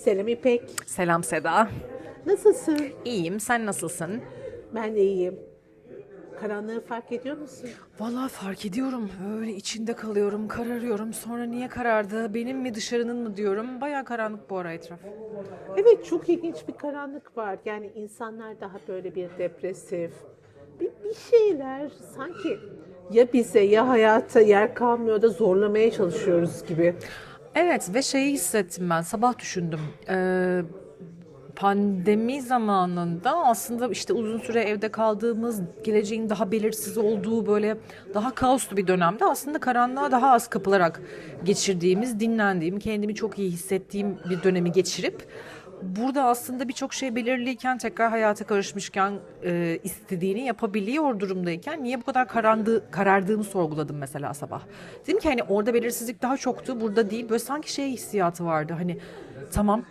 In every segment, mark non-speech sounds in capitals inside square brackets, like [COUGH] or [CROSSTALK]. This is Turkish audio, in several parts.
Selam İpek. Selam Seda. Nasılsın? İyiyim, sen nasılsın? Ben de iyiyim. Karanlığı fark ediyor musun? Vallahi fark ediyorum. Öyle içinde kalıyorum, kararıyorum. Sonra niye karardı? Benim mi dışarının mı diyorum. Baya karanlık bu ara etraf. Evet çok ilginç bir karanlık var. Yani insanlar daha böyle bir depresif. Bir, bir şeyler sanki ya bize ya hayata yer kalmıyor da zorlamaya çalışıyoruz gibi. Evet ve şeyi hissettim ben. Sabah düşündüm. Ee, pandemi zamanında aslında işte uzun süre evde kaldığımız, geleceğin daha belirsiz olduğu böyle daha kaoslu bir dönemde aslında karanlığa daha az kapılarak geçirdiğimiz, dinlendiğim, kendimi çok iyi hissettiğim bir dönemi geçirip burada aslında birçok şey belirliyken tekrar hayata karışmışken e, istediğini yapabiliyor durumdayken niye bu kadar karandı, karardığımı sorguladım mesela sabah. Dedim ki hani orada belirsizlik daha çoktu burada değil böyle sanki şey hissiyatı vardı hani tamam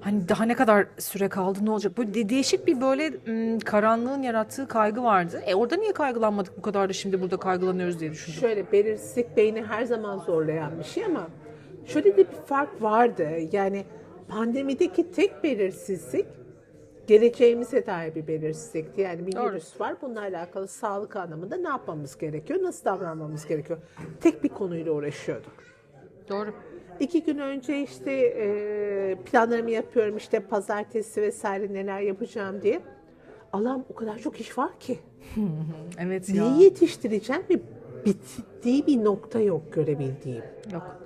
hani daha ne kadar süre kaldı ne olacak böyle de- değişik bir böyle m, karanlığın yarattığı kaygı vardı. E orada niye kaygılanmadık bu kadar da şimdi burada kaygılanıyoruz diye düşündüm. Şöyle belirsizlik beyni her zaman zorlayan bir şey ama şöyle de bir fark vardı. Yani pandemideki tek belirsizlik geleceğimize dair bir belirsizlikti. Yani bir Doğru. virüs var. Bununla alakalı sağlık anlamında ne yapmamız gerekiyor, nasıl davranmamız gerekiyor. Tek bir konuyla uğraşıyorduk. Doğru. İki gün önce işte e, planlarımı yapıyorum işte pazartesi vesaire neler yapacağım diye. Allah'ım o kadar çok iş var ki. [LAUGHS] Evet ya. Neyi yetiştireceğim ve bittiği bir nokta yok görebildiğim. Yok.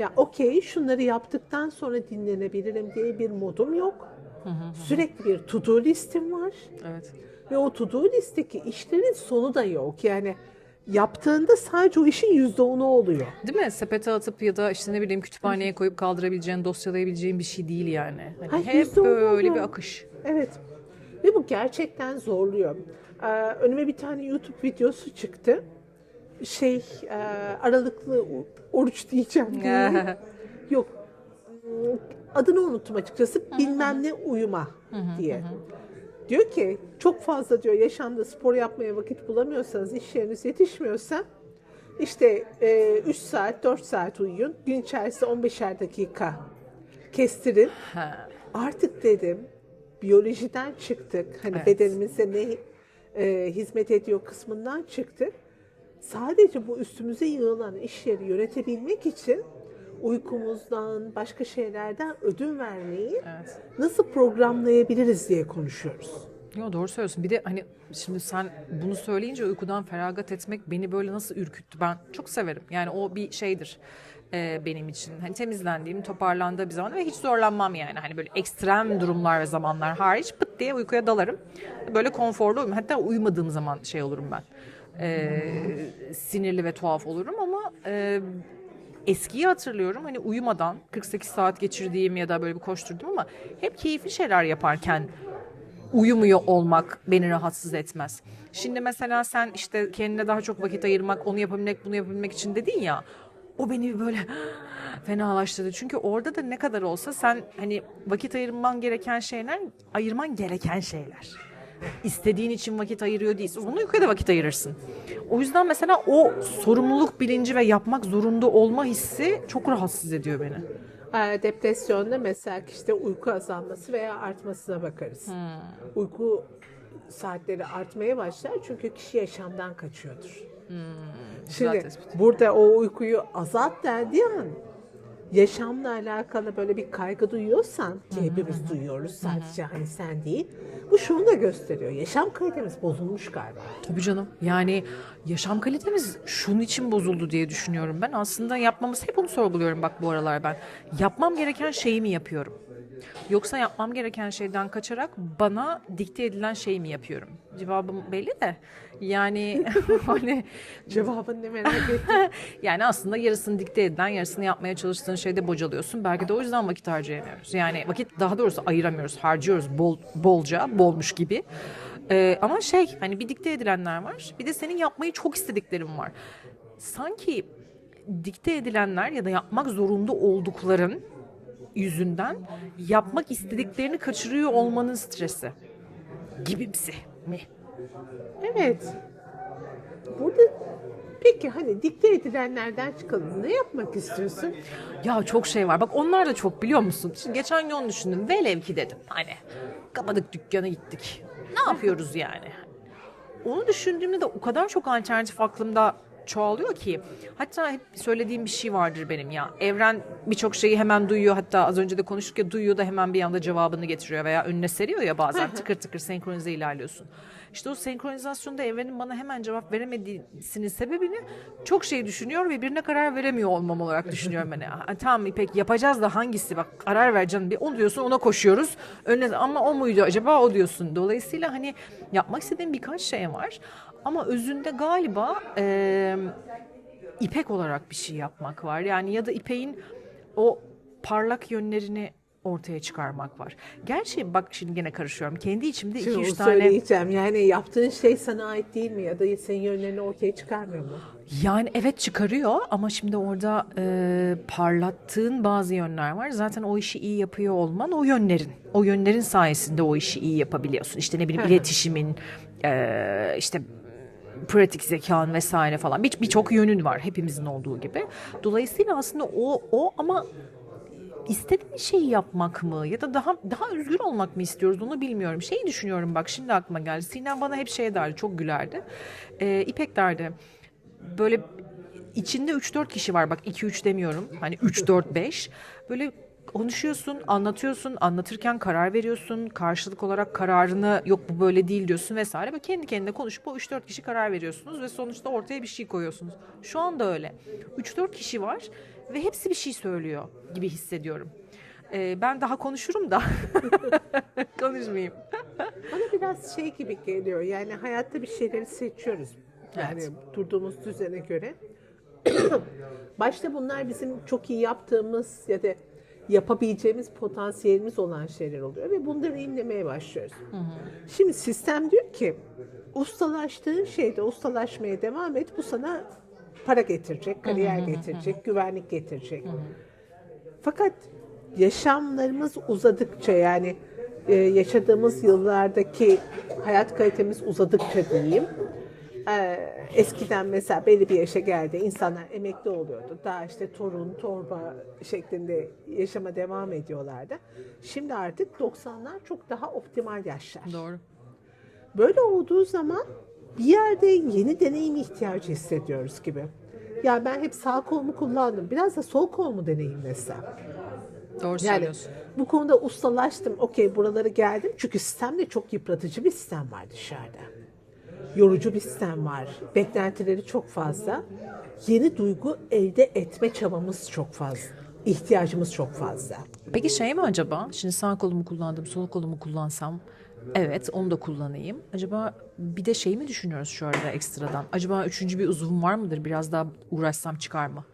Ya okey şunları yaptıktan sonra dinlenebilirim diye bir modum yok. Sürekli bir to do listim var. Evet. Ve o to do listeki işlerin sonu da yok. Yani yaptığında sadece o işin yüzde onu oluyor. Değil mi? Sepete atıp ya da işte ne bileyim kütüphaneye koyup kaldırabileceğin, dosyalayabileceğin bir şey değil yani. Hani Ay, hep böyle oldu. bir akış. Evet. Ve bu gerçekten zorluyor. Ee, önüme bir tane YouTube videosu çıktı. Şey, e, aralıklı oruç diyeceğim diye. [LAUGHS] Yok. Adını unuttum açıkçası. Bilmem ne uyuma diye. Diyor ki çok fazla diyor yaşamda spor yapmaya vakit bulamıyorsanız, iş yeriniz yetişmiyorsa işte 3 saat, 4 saat uyuyun. Gün içerisinde 15'er dakika kestirin. Artık dedim biyolojiden çıktık. Hani Evet. bedenimize ne e, hizmet ediyor kısmından çıktık. Sadece bu üstümüze yığılan işleri yönetebilmek için uykumuzdan, başka şeylerden ödün vermeyi Evet. nasıl programlayabiliriz diye konuşuyoruz. Yo doğru söylüyorsun. Bir de hani şimdi sen bunu söyleyince uykudan feragat etmek beni böyle nasıl ürküttü. Ben çok severim. Yani o bir şeydir e, benim için. Hani temizlendiğim, toparlandığı bir zaman ve hiç zorlanmam yani. Hani böyle ekstrem durumlar ve zamanlar hariç pıt diye uykuya dalarım. Böyle konforlu uyum. Hatta uyumadığım zaman şey olurum ben. E, sinirli ve tuhaf olurum ama e, eskiyi hatırlıyorum. Hani uyumadan 48 saat geçirdiğim ya da böyle bir koşturdum ama hep keyifli şeyler yaparken uyumuyor olmak beni rahatsız etmez. Şimdi mesela sen işte kendine daha çok vakit ayırmak, onu yapabilmek, bunu yapabilmek için dedin ya. O beni böyle [GASPS] fenalaştırdı. Çünkü orada da ne kadar olsa sen hani vakit ayırman gereken şeyler, ayırman gereken şeyler. İstediğin için vakit ayırıyor değilsin. Bunu uykuya da vakit ayırırsın. O yüzden mesela o sorumluluk bilinci ve yapmak zorunda olma hissi çok rahatsız ediyor beni. Ee, Depresyonda mesela işte uyku azalması veya artmasına bakarız. Uyku saatleri artmaya başlar çünkü kişi yaşamdan kaçıyordur. güzel Şimdi burada o uykuyu azalt dendiği an yaşamla alakalı böyle bir kaygı duyuyorsan ki hepimiz duyuyoruz sadece hani sen değil. Bu şunu da gösteriyor. Yaşam kalitemiz bozulmuş galiba. Tabii canım. Yani yaşam kalitemiz şunun için bozuldu diye düşünüyorum ben. Aslında yapmamız hep onu sorguluyorum bak bu aralar ben. Yapmam gereken şeyi mi yapıyorum? Yoksa yapmam gereken şeyden kaçarak bana dikte edilen şeyi mi yapıyorum? Cevabım belli de. Yani [LAUGHS] hani Cevabını ne merak ettim. [LAUGHS] yani aslında yarısını dikte edilen, yarısını yapmaya çalıştığın şeyde bocalıyorsun. Belki de o yüzden vakit harcayamıyoruz. Yani vakit daha doğrusu ayıramıyoruz, harcıyoruz bol, bolca, bolmuş gibi. Ee, ama şey hani bir dikte edilenler var. Bir de senin yapmayı çok istediklerin var. Sanki dikte edilenler ya da yapmak zorunda oldukların yüzünden yapmak istediklerini kaçırıyor olmanın stresi. Gibimsi mi? Evet. Burada Peki hani dikte edilenlerden çıkalım. Ne yapmak istiyorsun? Ya çok şey var. Bak onlar da çok biliyor musun? Şimdi geçen gün onu düşündüm. Velev ki dedim. Hani kapadık dükkanı gittik. Ne yapıyoruz yani? Onu düşündüğümde de o kadar çok alternatif aklımda çoğalıyor ki. Hatta hep söylediğim bir şey vardır benim ya. Evren birçok şeyi hemen duyuyor. Hatta az önce de konuştuk ya duyuyor da hemen bir anda cevabını getiriyor veya önüne seriyor ya bazen tıkır tıkır senkronize ilerliyorsun. İşte o senkronizasyonda evrenin bana hemen cevap veremediğinin sebebini çok şey düşünüyor ve birine karar veremiyor olmam olarak düşünüyorum. Hani "Ha, tamam İpek yapacağız da hangisi bak karar ver canım bir onu diyorsun ona koşuyoruz. Önüne ama o muydu acaba o diyorsun. Dolayısıyla hani yapmak istediğim birkaç şey var. Ama özünde galiba eee İpek olarak bir şey yapmak var. Yani ya da İpek'in o parlak yönlerini ortaya çıkarmak var. Gerçi bak şimdi gene karışıyorum. Kendi içimde iki Şimdi üç onu tane söyleyeceğim. Yani yaptığın şey sana ait değil mi? Ya da senin yönlerini ortaya çıkarmıyor mu? Yani evet çıkarıyor ama şimdi orada e, parlattığın bazı yönler var. Zaten o işi iyi yapıyor olman o yönlerin. O yönlerin sayesinde o işi iyi yapabiliyorsun. İşte ne bileyim iletişimin, e, işte pratik zekan vesaire falan. Bir- Birçok yönün var hepimizin olduğu gibi. Dolayısıyla aslında o o ama istediğin şeyi yapmak mı ya da daha daha özgür olmak mı istiyoruz onu bilmiyorum. Şeyi düşünüyorum bak şimdi aklıma geldi. Sinem bana hep şey derdi çok gülerdi. Ee, İpek derdi böyle içinde 3-4 kişi var bak 2-3 demiyorum. Hani 3-4-5 böyle konuşuyorsun, anlatıyorsun, anlatırken karar veriyorsun, karşılık olarak kararını yok bu böyle değil diyorsun vesaire. Böyle kendi kendine konuşup o 3-4 kişi karar veriyorsunuz ve sonuçta ortaya bir şey koyuyorsunuz. Şu anda öyle. 3-4 kişi var ve hepsi bir şey söylüyor gibi hissediyorum. Ee, ben daha konuşurum da [LAUGHS] konuşmayayım. Bana biraz şey gibi geliyor. Yani hayatta bir şeyleri seçiyoruz. Yani durduğumuz düzene göre. [CLEARS THROAT] Başta bunlar bizim çok iyi yaptığımız ya da yapabileceğimiz potansiyelimiz olan şeyler oluyor ve bunu deneyimlemeye başlıyoruz. Şimdi sistem diyor ki ustalaştığın şeyde ustalaşmaya devam et. Bu sana para getirecek, kariyer getirecek, güvenlik getirecek. Fakat yaşamlarımız uzadıkça yani e, yaşadığımız yıllardaki hayat kalitemiz uzadıkça diyeyim. E, eskiden mesela belli bir yaşa geldi insanlar emekli oluyordu. Daha işte torun, torba şeklinde yaşama devam ediyorlardı. Şimdi artık 90'lar çok daha optimal yaşlar. Doğru. Böyle olduğu zaman bir yerde yeni deneyim ihtiyacı hissediyoruz gibi. Ya ben hep sağ kolumu kullandım. Biraz da sol kolumu deneyimlesem. Doğru Yani söylüyorsun. bu konuda ustalaştım. Okey buralara geldim. Çünkü sistem de çok yıpratıcı bir sistem var dışarıda. Yorucu bir sistem var. Beklentileri çok fazla. Yeni duygu elde etme çabamız çok fazla. İhtiyacımız çok fazla. Peki şey mi acaba? Şimdi sağ kolumu kullandım, sol kolumu kullansam. Evet, onu da kullanayım. Acaba bir de şey mi düşünüyoruz şu arada ekstradan? Acaba üçüncü bir uzvum var mıdır? Biraz daha uğraşsam çıkar mı?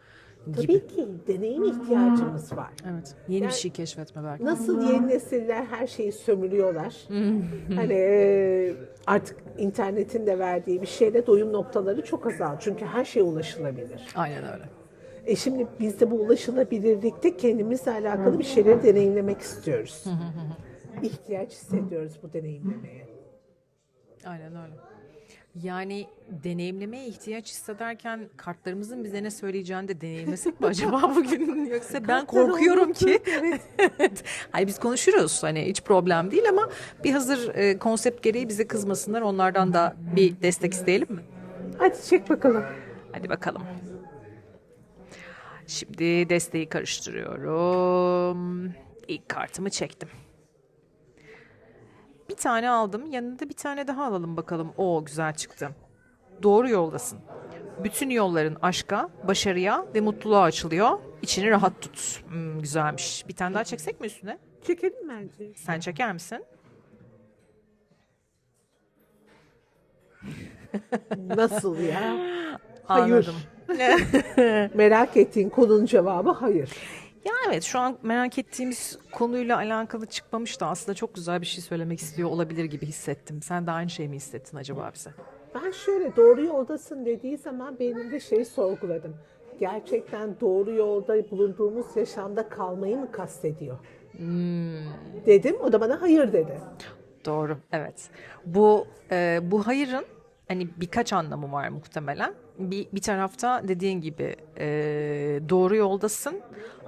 Gibi. Tabii ki deneyim ihtiyacımız var. Evet. Yeni bir şey keşfetme belki. Nasıl yeni nesiller her şeyi sömürüyorlar. hani e, artık internetin de verdiği bir şeyle doyum noktaları çok azaldı. Çünkü her şey ulaşılabilir. Aynen öyle. E şimdi biz de bu ulaşılabilirlikte kendimizle alakalı bir şeyleri deneyimlemek istiyoruz. İhtiyaç hissediyoruz bu deneyimlemeye. Aynen öyle. Yani deneyimlemeye ihtiyaç hissederken kartlarımızın bize ne söyleyeceğini de deneyimlesek mi [LAUGHS] acaba bugün? [LAUGHS] Yoksa ben korkuyorum ki. [LAUGHS] evet. Hayır biz konuşuruz hani hiç problem değil ama bir hazır e, konsept gereği bize kızmasınlar. Onlardan da bir destek isteyelim mi? Hadi çek bakalım. Hadi bakalım. Şimdi desteği karıştırıyorum. İlk kartımı çektim. Bir tane aldım. Yanında bir tane daha alalım bakalım. O güzel çıktı. Doğru yoldasın. Bütün yolların aşka, başarıya ve mutluluğa açılıyor. İçini rahat tut. Hmm, güzelmiş. Bir tane daha çeksek mi üstüne? Çekelim bence. Sen çeker misin? Nasıl ya? Hayır. Anladım. [LAUGHS] Merak ettiğin konunun cevabı hayır. Ya evet şu an merak ettiğimiz konuyla alakalı çıkmamış da aslında çok güzel bir şey söylemek istiyor olabilir gibi hissettim. Sen de aynı şey mi hissettin acaba bize? Ben şöyle doğru yoldasın dediği zaman beynimde şeyi sorguladım. Gerçekten doğru yolda bulunduğumuz yaşamda kalmayı mı kastediyor? Dedim. O da bana hayır dedi. Doğru, evet. Bu e, bu hayırın hani birkaç anlamı var muhtemelen. Bir, bir tarafta dediğin gibi e, doğru yoldasın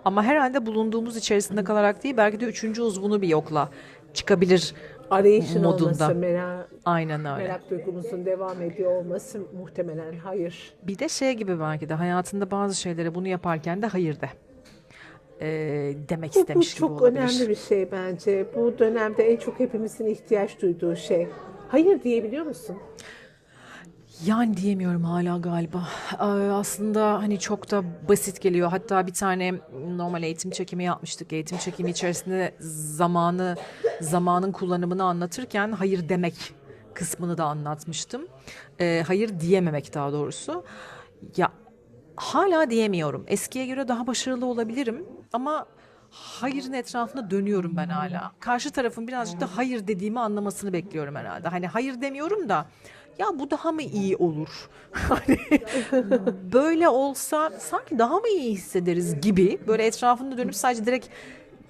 ama herhalde bulunduğumuz içerisinde kalarak değil belki de üçüncü uzvunu bir yokla çıkabilir Arayışın modunda. olması, merak, Aynen öyle. merak duygumuzun devam ediyor olması muhtemelen hayır. Bir de şey gibi belki de hayatında bazı şeylere bunu yaparken de hayır de. E, demek Bu, bu istemiş gibi çok olabilir. önemli bir şey bence. Bu dönemde en çok hepimizin ihtiyaç duyduğu şey. Hayır diyebiliyor musun? Yani diyemiyorum hala galiba. Ee, Aslında hani çok da basit geliyor. Hatta bir tane normal eğitim çekimi yapmıştık. Eğitim çekimi içerisinde zamanı, zamanın kullanımını anlatırken hayır demek kısmını da anlatmıştım. Ee, hayır diyememek daha doğrusu. Ya hala diyemiyorum. Eskiye göre daha başarılı olabilirim ama hayırın etrafında dönüyorum ben hala. Karşı tarafın birazcık da hayır dediğimi anlamasını bekliyorum herhalde. Hani hayır demiyorum da ya bu daha mı iyi olur? [LAUGHS] Hani böyle olsa sanki daha mı iyi hissederiz gibi böyle etrafında dönüp sadece direkt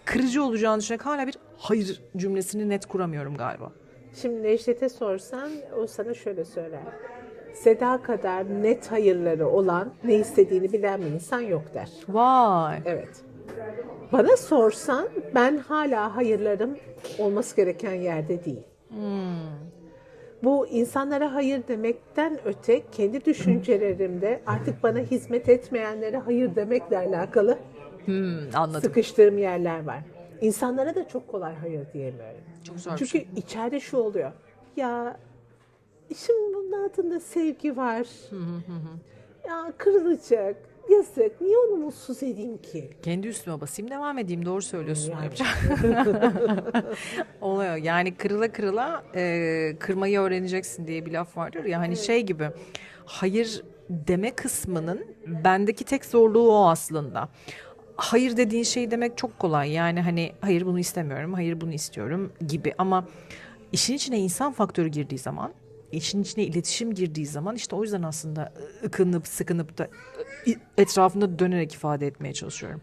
kırıcı olacağını düşünerek hala bir hayır cümlesini net kuramıyorum galiba. Şimdi Necdet'e sorsan o sana şöyle söyler. Seda kadar net hayırları olan ne istediğini bilen bir insan yok der. Vay. Evet. Bana sorsan ben hala hayırlarım olması gereken yerde değil. Bu insanlara hayır demekten öte kendi düşüncelerimde artık bana hizmet etmeyenlere hayır demekle alakalı Hmm, anladım. sıkıştığım yerler var. İnsanlara da çok kolay hayır diyemiyorum. Çok zor Çünkü şey. içeride şu oluyor. Ya şimdi bunun altında sevgi var. ya kırılacak. Yazık. Niye onu mutsuz edeyim ki? Kendi üstüme basayım devam edeyim doğru söylüyorsun Yani. [LAUGHS] Oluyor yani kırıla kırıla e, kırmayı öğreneceksin diye bir laf vardır ya hani şey gibi hayır deme kısmının bendeki tek zorluğu o aslında. Hayır dediğin şey demek çok kolay yani hani hayır bunu istemiyorum hayır bunu istiyorum gibi ama işin içine insan faktörü girdiği zaman işin içine iletişim girdiği zaman işte o yüzden aslında ıkınıp sıkınıp da ı- etrafında dönerek ifade etmeye çalışıyorum.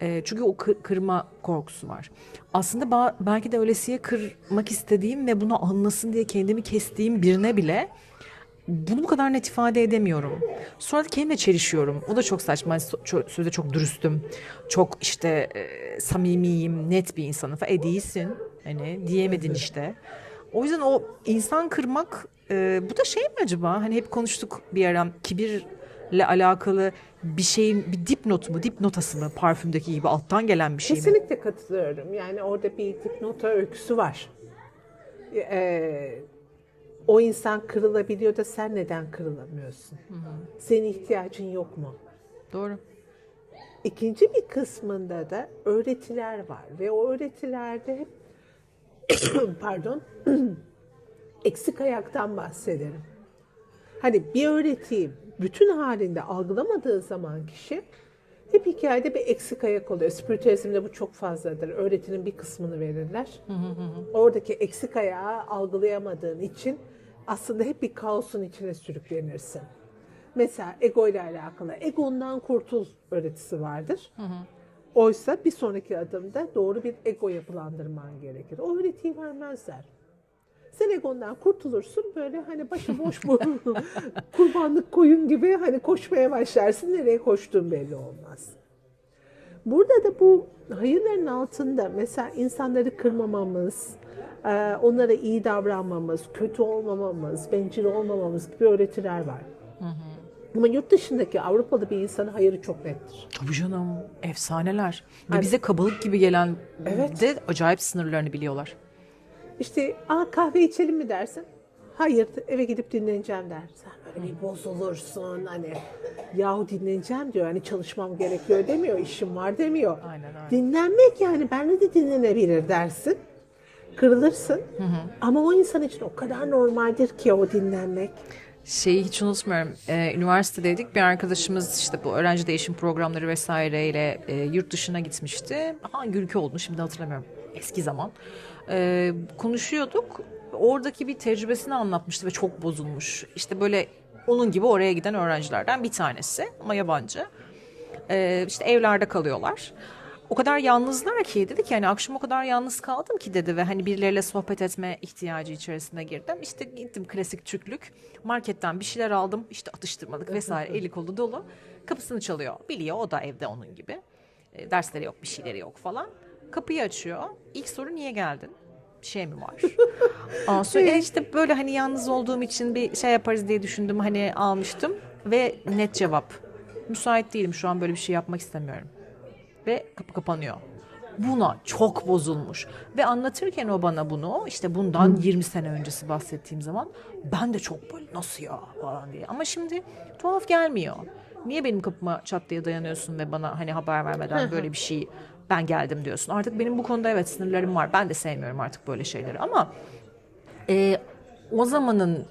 E, çünkü o kır- kırma korkusu var. Aslında belki de öylesiye kırmak istediğim ve bunu anlasın diye kendimi kestiğim birine bile bunu bu kadar net ifade edemiyorum. Sonra da kendimle çelişiyorum. O da çok saçma. Sözde çok dürüstüm. Çok işte e, samimiyim, net bir insanım. E değilsin. Hani diyemedin işte. O yüzden o insan kırmak e, bu da şey mi acaba? Hani hep konuştuk bir ara kibirle alakalı bir şeyin bir dipnot mu, dipnotası mı parfümdeki gibi alttan gelen bir şey mi? Kesinlikle katılıyorum. Yani orada bir dipnota öyküsü var. Ee, o insan kırılabiliyor da sen neden kırılamıyorsun? Senin ihtiyacın yok mu? Doğru. İkinci bir kısmında da öğretiler var ve o öğretilerde hep [COUGHS] pardon eksik ayaktan bahsederim. Hani bir öğretiyi bütün halinde algılamadığı zaman kişi hep hikayede bir eksik ayak oluyor. Spiritüalizmde bu çok fazladır. Öğretinin bir kısmını verirler. Oradaki eksik ayağı algılayamadığın için aslında hep bir kaosun içine sürüklenirsin. Mesela ego ile alakalı egondan kurtul öğretisi vardır. Oysa bir sonraki adımda doğru bir ego yapılandırman gerekir. O öğretiyi vermezler. Sen egondan kurtulursun böyle hani başıboş bu [LAUGHS] kurbanlık koyun gibi hani koşmaya başlarsın. Nereye koştuğun belli olmaz. Burada da bu hayırların altında mesela insanları kırmamamız, e, onlara iyi davranmamız, kötü olmamamız, bencil olmamamız gibi öğretiler var. Ama yurt dışındaki Avrupalı bir insanın hayırı çok nettir. Tabii canım efsaneler. Ve bize kabalık gibi gelen Evet. de acayip sınırlarını biliyorlar. İşte Aa, kahve içelim mi dersin? Hayır eve gidip dinleneceğim der. Sen böyle bir bozulursun hani yahu dinleneceğim diyor. Hani çalışmam gerekiyor demiyor. işim var demiyor. Aynen, aynen. Dinlenmek yani benle de dinlenebilir dersin. Kırılırsın. Ama o insan için o kadar normaldir ki o dinlenmek. Şeyi hiç unutmuyorum. Ee, üniversitedeydik. Bir arkadaşımız işte bu öğrenci değişim programları vesaireyle e, yurt dışına gitmişti. Hangi ülke olduğunu şimdi hatırlamıyorum. Eski zaman. Ee, konuşuyorduk. Oradaki bir tecrübesini anlatmıştı ve çok bozulmuş. İşte böyle onun gibi oraya giden öğrencilerden bir tanesi ama yabancı. Ee, işte evlerde kalıyorlar. o kadar yalnızlar ki dedi ki hani akşam o kadar yalnız kaldım ki dedi ve hani birileriyle sohbet etme ihtiyacı içerisine girdim. İşte gittim klasik Türklük marketten bir şeyler aldım işte atıştırmalık vesaire eli kolu dolu kapısını çalıyor biliyor o da evde onun gibi E, dersleri yok bir şeyleri yok falan kapıyı açıyor. İlk soru niye geldin? Bir şey mi var? [LAUGHS] Sonra "E işte böyle hani yalnız olduğum için bir şey yaparız diye düşündüm hani almıştım. Ve net cevap müsait değilim şu an böyle bir şey yapmak istemiyorum. Ve kapı kapanıyor. Buna çok bozulmuş. Ve anlatırken o bana bunu işte bundan 20 sene öncesi bahsettiğim zaman ben de çok böyle nasıl ya? falan diye. Ama şimdi tuhaf gelmiyor. Niye benim kapıma çat diye dayanıyorsun ve bana hani haber vermeden böyle bir şey ben geldim diyorsun. Artık benim bu konuda evet sınırlarım var. Ben de sevmiyorum artık böyle şeyleri ama e, o zamanın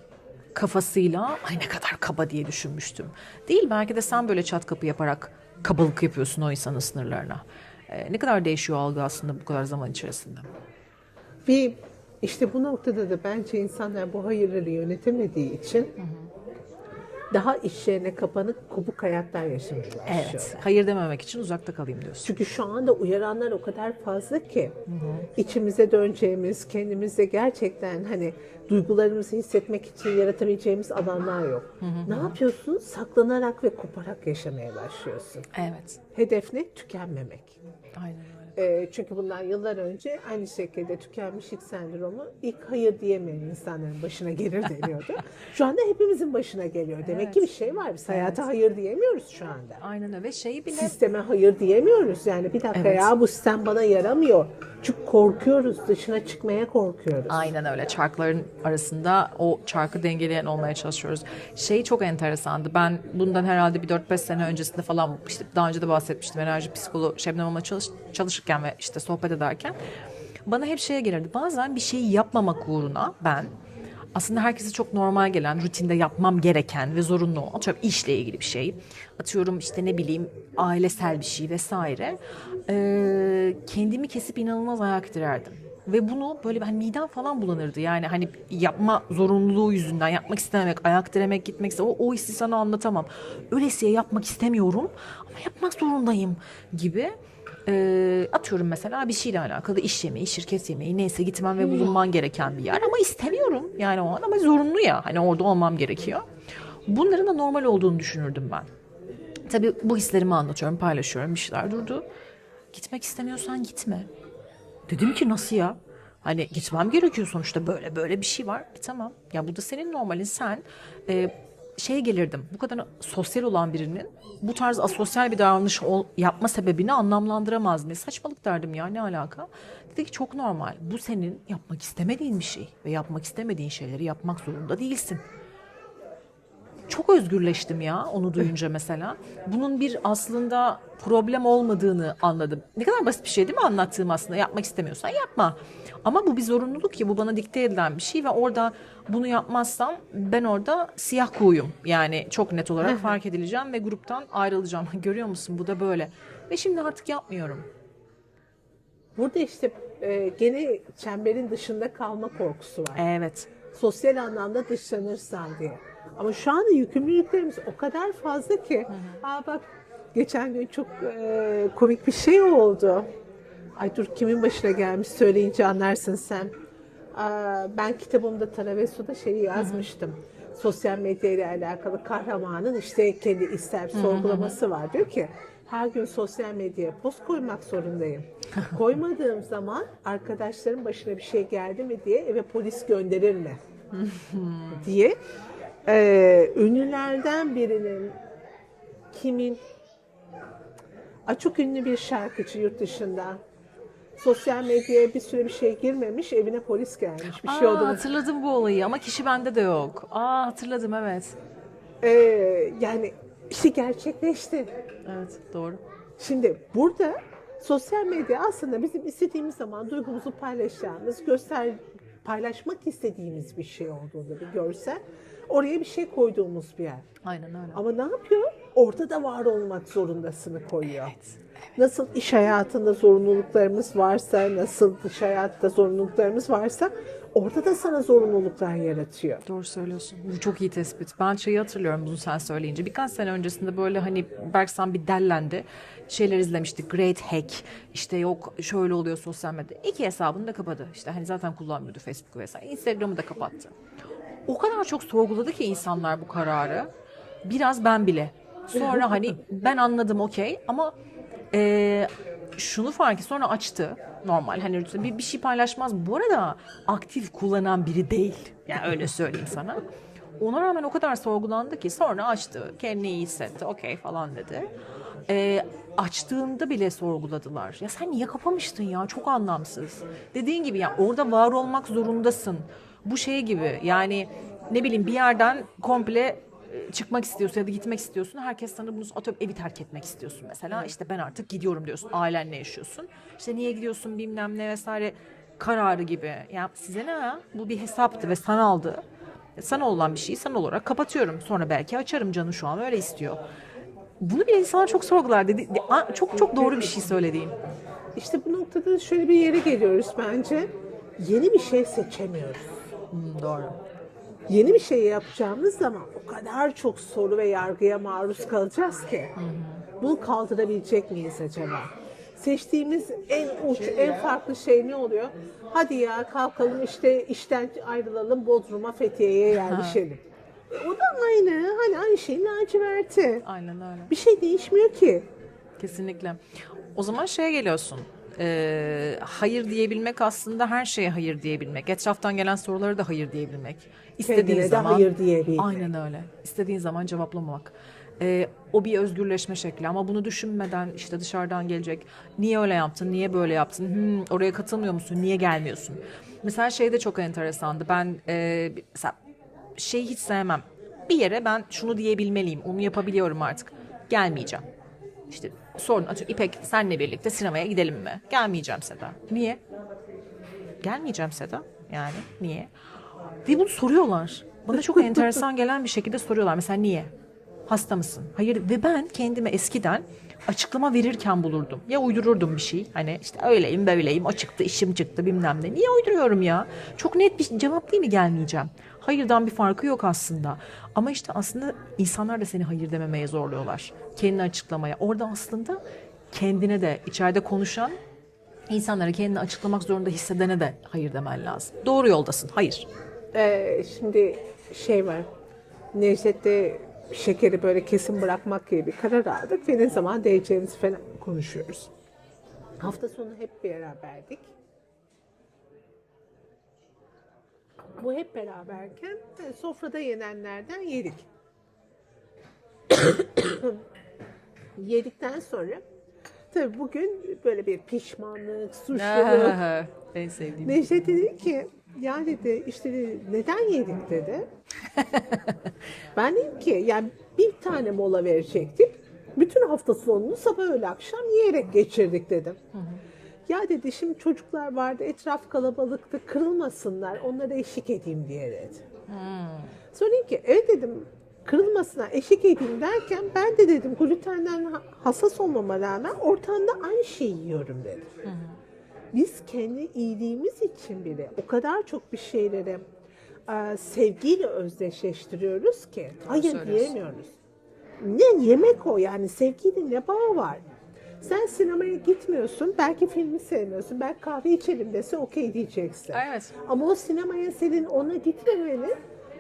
kafasıyla ay ne kadar kaba diye düşünmüştüm. Değil belki de sen böyle çat kapı yaparak kabalık yapıyorsun o insanın sınırlarına. E, ne kadar değişiyor algı aslında bu kadar zaman içerisinde. Bir işte bu noktada da bence insanlar bu hayırları yönetemediği için daha içlerine kapanık kopuk hayatlar yaşamaya başlıyorlar. Evet. Hayır dememek için uzakta kalayım diyorsun. Çünkü şu anda uyaranlar o kadar fazla ki içimize döneceğimiz, kendimizde gerçekten hani duygularımızı hissetmek için yaratabileceğimiz alanlar yok. Ne yapıyorsun? Saklanarak ve koparak yaşamaya başlıyorsun. Evet. Hedef ne? Tükenmemek. Aynen Ee, çünkü bundan yıllar önce aynı şekilde tükenmişlik sendromu ilk hayır diyemeyen insanların başına gelir deniyordu. [LAUGHS] şu anda hepimizin başına geliyor. Demek ki bir şey var. Biz hayata hayır diyemiyoruz şu anda. Aynen öyle. Ve şeyi bile Sisteme hayır diyemiyoruz. Yani bir dakika Evet. ya bu sistem bana yaramıyor. Çünkü korkuyoruz. Dışına çıkmaya korkuyoruz. Aynen öyle. Çarkların arasında o çarkı dengeleyen olmaya çalışıyoruz. Şey çok enteresandı. Ben bundan herhalde bir 4-5 sene öncesinde falan işte daha önce de bahsetmiştim. Enerji psikoloğu Şebnem Hanım'la çalış, çalışırken ve işte sohbet ederken bana hep şeye gelirdi. Bazen bir şeyi yapmamak uğruna ben aslında herkese çok normal gelen, rutinde yapmam gereken ve zorunlu olan, atıyorum işle ilgili bir şey, atıyorum işte ne bileyim ailesel bir şey vesaire, Ee, kendimi kesip inanılmaz ayak direrdim. Ve bunu böyle hani midem falan bulanırdı. Yani hani yapma zorunluluğu yüzünden yapmak istememek, ayak diremek, gitmek. O, o hissi sana anlatamam. Öylesiye yapmak istemiyorum ama yapmak zorundayım gibi. Ee, atıyorum mesela bir şeyle alakalı iş yemeği, şirket yemeği neyse gitmem ve bulunman gereken bir yer ama istemiyorum yani o an ama zorunlu ya hani orada olmam gerekiyor. Bunların da normal olduğunu düşünürdüm ben. Tabii bu hislerimi anlatıyorum, paylaşıyorum. Bir şeyler durdu. Gitmek istemiyorsan gitme. Dedim ki nasıl ya? Hani gitmem gerekiyor sonuçta böyle böyle bir şey var. E tamam. Ya bu da senin normalin. Sen e, şey gelirdim. Bu kadar sosyal olan birinin bu tarz asosyal bir davranış ol- yapma sebebini anlamlandıramaz mı? Saçmalık derdim ya ne alaka? Dedi ki çok normal. Bu senin yapmak istemediğin bir şey ve yapmak istemediğin şeyleri yapmak zorunda değilsin çok özgürleştim ya onu duyunca mesela. Bunun bir aslında problem olmadığını anladım. Ne kadar basit bir şey değil mi anlattığım aslında. Yapmak istemiyorsan yapma. Ama bu bir zorunluluk ya bu bana dikte edilen bir şey ve orada bunu yapmazsam ben orada siyah kuğuyum. Yani çok net olarak fark edileceğim ve gruptan ayrılacağım. [LAUGHS] Görüyor musun bu da böyle. Ve şimdi artık yapmıyorum. Burada işte e, gene çemberin dışında kalma korkusu var. Evet. sosyal anlamda dışlanırsan diye. Ama şu anda yükümlülüklerimiz o kadar fazla ki. Aa bak geçen gün çok e, komik bir şey oldu. Ay dur kimin başına gelmiş söyleyince anlarsın sen. Aa, ben kitabımda Taraveso'da şeyi yazmıştım. Sosyal medya ile alakalı kahramanın işte kendi ister sorgulaması var. Diyor ki her gün sosyal medyaya post koymak zorundayım. [LAUGHS] Koymadığım zaman arkadaşlarım başına bir şey geldi mi diye eve polis gönderir mi? diye Ee, ünlülerden birinin kimin çok ünlü bir şarkıcı yurt dışında sosyal medyaya bir süre bir şey girmemiş evine polis gelmiş bir şey Aa, oldu mu? hatırladım bu olayı ama kişi bende de yok. Aa hatırladım evet. Ee, yani işte gerçekleşti. Evet doğru. Şimdi burada sosyal medya aslında bizim istediğimiz zaman duygumuzu paylaşacağımız, göster paylaşmak istediğimiz bir şey olduğunda bir görsel oraya bir şey koyduğumuz bir yer. Aynen öyle. Ama ne yapıyor? Orada da var olmak zorundasını koyuyor. Nasıl iş hayatında zorunluluklarımız varsa, nasıl dış hayatta zorunluluklarımız varsa orada da sana zorunluluklar yaratıyor. Doğru söylüyorsun. Bu çok iyi tespit. Ben şeyi hatırlıyorum bunu sen söyleyince. Birkaç sene öncesinde böyle hani Berksan bir dellendi. Şeyler izlemiştik. Great Hack. İşte yok şöyle oluyor sosyal medyada. İki hesabını da kapadı. İşte hani zaten kullanmıyordu Facebook vesaire. Instagram'ı da kapattı. O kadar çok sorguladı ki insanlar bu kararı. Biraz ben bile. Sonra hani ben anladım okey ama eee, şunu fark et sonra açtı normal hani bir, bir şey paylaşmaz. Bu arada aktif kullanan biri değil. Yani öyle söyleyeyim sana. Ona rağmen o kadar sorgulandı ki sonra açtı. Kendini iyi hissetti. Okey falan dedi. Eee, açtığında bile sorguladılar. Ya sen niye kapamıştın ya? Çok anlamsız. Dediğin gibi ya orada var olmak zorundasın. Bu şey gibi yani ne bileyim bir yerden komple e, çıkmak istiyorsun ya da gitmek istiyorsun. Herkes sana bunu atıyorum evi terk etmek istiyorsun mesela. İşte ben artık gidiyorum diyorsun. Ailenle yaşıyorsun. İşte niye gidiyorsun bilmem ne vesaire kararı gibi. Ya size ne ya? Bu bir hesaptı ve sanaldı. E, Sana olan bir şeyi sanal olarak kapatıyorum. Sonra belki açarım canı şu an öyle istiyor. Bunu bile insanlar çok sorgular dedi. Çok çok doğru bir şey söylediğin. İşte bu noktada şöyle bir yere geliyoruz bence. Yeni bir şey seçemiyoruz. Hmm, doğru. Yeni bir şey yapacağımız zaman o kadar çok soru ve yargıya maruz kalacağız ki. Bunu kaldırabilecek miyiz acaba? Seçtiğimiz en uç, en farklı şey ne oluyor? Hadi ya kalkalım işte işten ayrılalım Bodrum'a Fethiye'ye yerleşelim. E, o da aynı. Hani aynı şeyin laciverti. Aynen öyle. Bir şey değişmiyor ki. Kesinlikle. O zaman şeye geliyorsun. Ee, hayır diyebilmek aslında her şeye hayır diyebilmek. Etraftan gelen sorulara da hayır diyebilmek. İstediğin Kendine de zaman hayır diyebilmek. Aynen öyle. İstediğin zaman cevaplamamak. Ee, o bir özgürleşme şekli ama bunu düşünmeden işte dışarıdan gelecek. Niye öyle yaptın? Niye böyle yaptın? Hmm, oraya katılmıyor musun? Niye gelmiyorsun? Mesela şey de çok enteresandı. Ben e, mesela şeyi hiç sevmem. Bir yere ben şunu diyebilmeliyim. Onu yapabiliyorum artık. Gelmeyeceğim. İşte sorun atıyorum İpek senle birlikte sinemaya gidelim mi? Gelmeyeceğim Seda. Niye? Gelmeyeceğim Seda. Yani niye? Ve bunu soruyorlar. Bana çok enteresan gelen bir şekilde soruyorlar. Mesela niye? Hasta mısın? Hayır. Ve ben kendime eskiden açıklama verirken bulurdum. Ya uydururdum bir şey. Hani işte öyleyim böyleyim. O çıktı işim çıktı bilmem ne. Niye uyduruyorum ya? Çok net bir cevap değil mi gelmeyeceğim? Hayırdan bir farkı yok aslında. Ama işte aslında insanlar da seni hayır dememeye zorluyorlar. Kendini açıklamaya. Orada aslında kendine de içeride konuşan insanlara kendini açıklamak zorunda hissedene de hayır demen lazım. Doğru yoldasın. Hayır. Ee, şimdi şey var. Necdet'te şekeri böyle kesin bırakmak gibi bir karar aldık ve ne zaman değeceğimizi falan konuşuyoruz. Hafta sonu hep beraberdik. Bu hep beraberken e, sofrada yenenlerden yedik. [COUGHS] Yedikten sonra tabii bugün böyle bir pişmanlık, suçluluk, [LAUGHS] en sevdiğim. Necdet dedi ki ya dedi işte dedi, neden yedik dedi. [LAUGHS] ben dedim ki yani bir tane mola verecektik. Bütün hafta sonunu sabah öğle akşam yiyerek geçirdik dedim. Ya dedi şimdi çocuklar vardı etraf kalabalıktı kırılmasınlar onlara eşlik edeyim diye dedi. Dedim ki evet dedim kırılmasına eşlik edeyim derken ben de dedim glutenden ha- hassas olmama rağmen ortamda aynı şeyi yiyorum dedim biz kendi iyiliğimiz için bile o kadar çok bir şeyleri e, sevgiyle özdeşleştiriyoruz ki hayır söylüyorsun. diyemiyoruz. Ne yemek o yani sevgiyle ne bağı var? Sen sinemaya gitmiyorsun, belki filmi sevmiyorsun, belki kahve içelim dese okey diyeceksin. Evet. Ama o sinemaya senin ona gitmemeni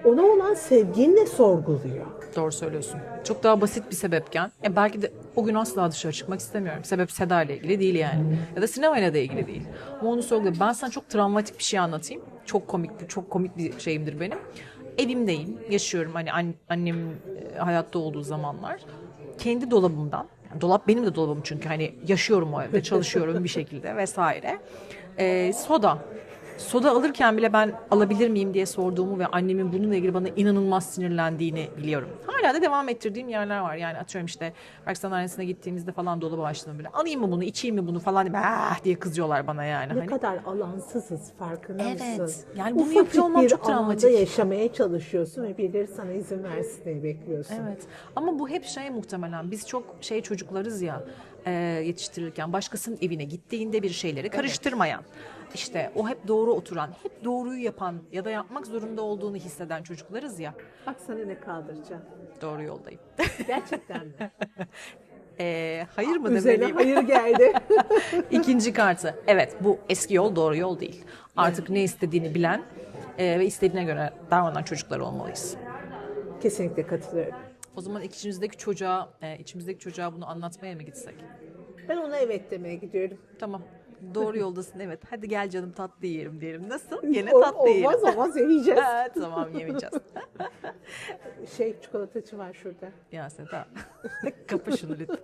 ona olan sevginle sorguluyor. Doğru söylüyorsun. Çok daha basit bir sebepken e belki de o gün asla dışarı çıkmak istemiyorum. Sebep Seda ile ilgili değil yani. Ya da sinemayla da ilgili değil. Ama onu sorguluyor. Ben sana çok travmatik bir şey anlatayım. Çok komik, çok komik bir şeyimdir benim. Evimdeyim, yaşıyorum. Hani an- annem e, hayatta olduğu zamanlar. Kendi dolabımdan, yani dolap benim de dolabım çünkü hani yaşıyorum o evde, çalışıyorum bir şekilde vesaire. E, soda Soda alırken bile ben alabilir miyim diye sorduğumu ve annemin bununla ilgili bana inanılmaz sinirlendiğini biliyorum. Hala da devam ettirdiğim yerler var. Yani atıyorum işte Berksan annesine gittiğimizde falan dolabı açtım bile. Alayım mı bunu, içeyim mi bunu falan ah diye kızıyorlar bana yani. Ne Hani kadar alansızız farkında Evet. mısın? Yani bunu Ufacık yapıyor olmam bir çok travmatik. yaşamaya çalışıyorsun ve birileri sana izin versin diye bekliyorsun. Evet. Ama bu hep şey muhtemelen. Biz çok şey çocuklarız ya. E, yetiştirirken başkasının evine gittiğinde bir şeyleri karıştırmayan, işte o hep doğru oturan, hep doğruyu yapan ya da yapmak zorunda olduğunu hisseden çocuklarız ya. Bak sana ne kaldıracağım. Doğru yoldayım. Gerçekten mi? [LAUGHS] E, hayır mı Üzerine demeliyim? hayır geldi. [LAUGHS] İkinci kartı. Evet bu eski yol doğru yol değil. Artık ne istediğini bilen e, ve istediğine göre davranan çocuklar olmalıyız. Kesinlikle katılıyorum. O zaman içimizdeki çocuğa, e, içimizdeki çocuğa bunu anlatmaya mı gitsek? Ben ona evet demeye gidiyorum. Tamam. Doğru yoldasın evet. Hadi gel canım tatlı yiyelim diyelim. Nasıl? [LAUGHS] Gene O- tatlı yiyelim. olmaz olmaz yemeyeceğiz. [LAUGHS] Evet, tamam yemeyeceğiz. [LAUGHS] şey çikolatacı var şurada. Ya Seda. Kapı şunu lütfen.